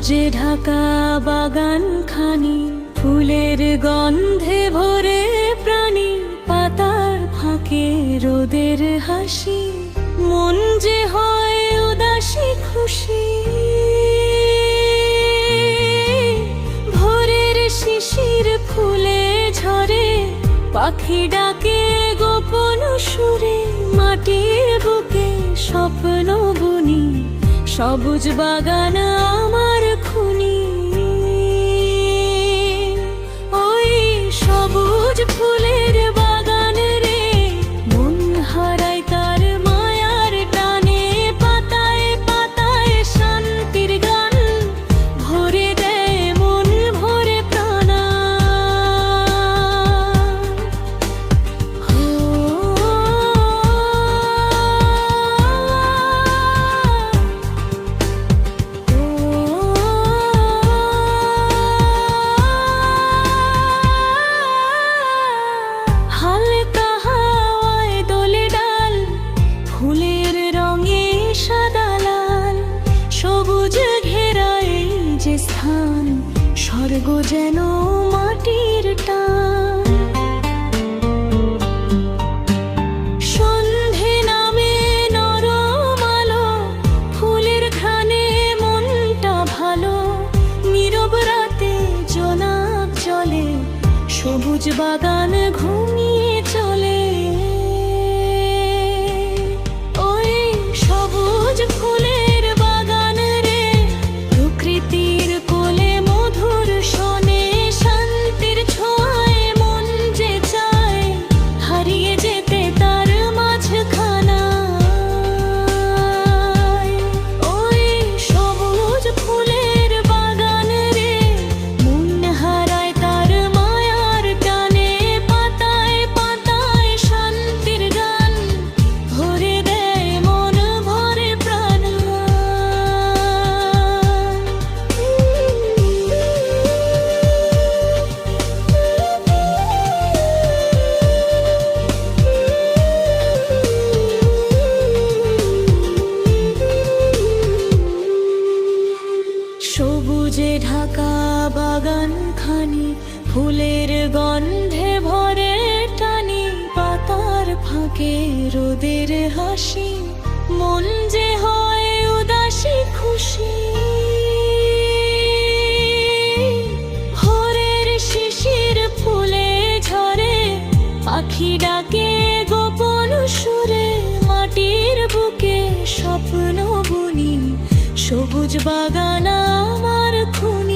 সবুজে ঢাকা বাগান খানি ফুলের গন্ধে ভরে প্রাণী, পাতার ফাঁকে রোদের হাসি, মন যে হয় উদাসী খুশি। ভোরের শিশির ফুলে ঝরে, পাখি ডাকে গোপন সুরে, মাটির বুকে স্বপ্ন বুনি সবুজ বাগান স্থান স্বর্গ যেন মাটির টান। সন্ধে নামে নরম মনটা ভালো। নীরব রাতে সবুজ বাগান ঘুমিয়ে সবুজে ঢাকা বাগান খানি ফুলের গন্ধে ভরে টানি পাতার ফাঁকে রোদের হাসি। মন যে হয় উদাসী, খুশি। ভোরের শিশির ফুলে ঝরে, পাখি ডাকে গোপন সুরে, মাটির বুকে স্বপ্ন বুনি। সবুজ বাগান আমার খুন